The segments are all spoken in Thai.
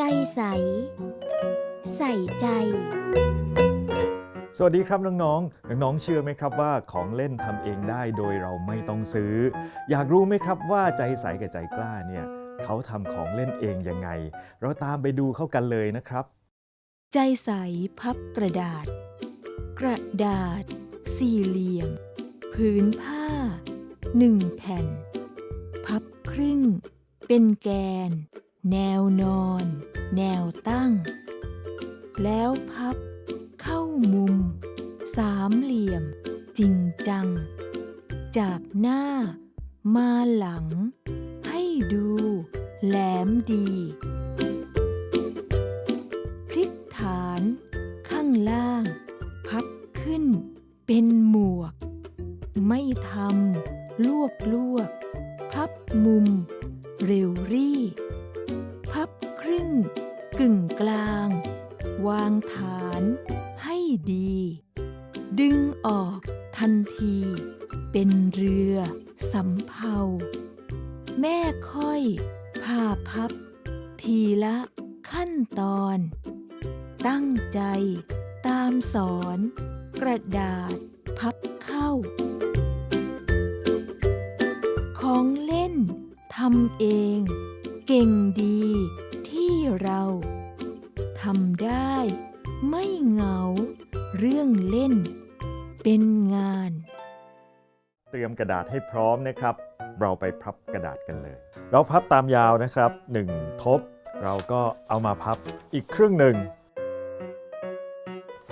ใจใส ใส่ใจ สวัสดีครับน้องๆ น้องๆ เชื่อไหมครับว่าของเล่นทำเองได้โดยเราไม่ต้องซื้อ อยากรู้ไหมครับว่าใจใสกับใจกล้าเนี่ยเขาทำของเล่นเองยังไง เราตามไปดูเข้ากันเลยนะครับ ใจใสพับกระดาษ กระดาษ สี่เหลี่ยม ผืนผ้าหนึ่งแผ่น พับครึ่ง เป็นแกน แนวนอน แนวตั้ง แล้วพับ เข้ามุม สามเหลี่ยม จริงจัง จากหน้า มาหลัง ให้ดู แหลมดี พลิกฐาน ข้างล่าง พับขึ้น เป็นหมวก ไม่ทำลวกลวก พับมุม เร็วรี่ กึ่งกลาง วางฐานให้ดี ดึงออกทันที เป็นเรือสำเภา แม่ค่อยพาพับ ทีละขั้นตอน ตั้งใจตามสอน กระดาษพับเข้า ของเล่นทำเอง เก่งดี เราทำได้ไม่เหงา เรื่องเล่น เป็นงาน เตรียมกระดาษให้พร้อมนะครับ เราไปพับกระดาษกันเลย เราพับตามยาวนะครับ 1 ทบ เราก็เอามาพับอีกครึ่งหนึ่ง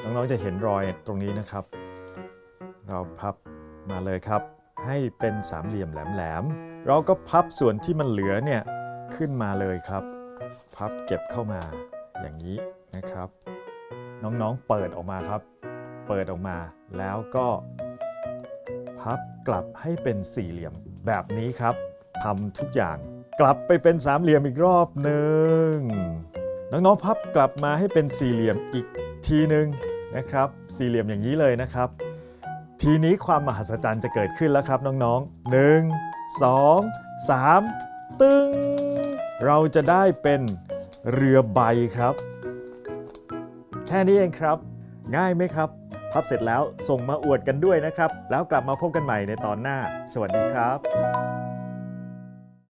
น้องๆจะเห็นรอยตรงนี้นะครับ เราพับมาเลยครับ ให้เป็นสามเหลี่ยมแหลมๆเราก็พับส่วนที่มันเหลือเนี่ยขึ้นมาเลยครับ พับเก็บเข้ามาอย่างนี้นะครับ น้องๆเปิดออกมาครับ เปิดออกมาแล้วก็พับกลับให้เป็นสี่เหลี่ยมแบบนี้ครับทำทุกอย่างกลับไปเป็นสามเหลี่ยมอีกรอบหนึ่งน้องๆพับกลับมาให้เป็นสี่เหลี่ยมอีกทีหนึ่งนะครับ สี่เหลี่ยมอย่างนี้เลยนะครับ ทีนี้ความมหัศจรรย์จะเกิดขึ้นแล้วครับน้องๆหนึ่งสองสามตึง เราจะได้เป็นเรือใบครับ แค่นี้เองครับ ง่ายไหมครับ พับเสร็จแล้วส่งมาอวดกันด้วยนะครับ แล้วกลับมาพบกันใหม่ในตอนหน้า สวัสดีครับ